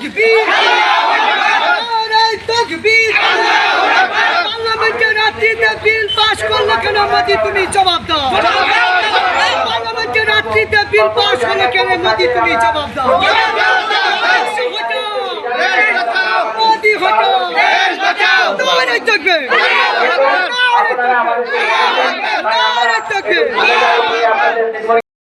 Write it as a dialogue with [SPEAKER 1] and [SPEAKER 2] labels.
[SPEAKER 1] তকবীর নারে তকবীর পার্লামেন্টে রাত্রিতে বিল পাস করল কেন মোদি তুমি জবাব দাও? পার্লামেন্টে রাত্রিতে বিল পাস হলো কেন মোদি তুমি জবাব দাও? মোদি হটাও! নারে তকবীর নারে তকবীর নারে তকবীর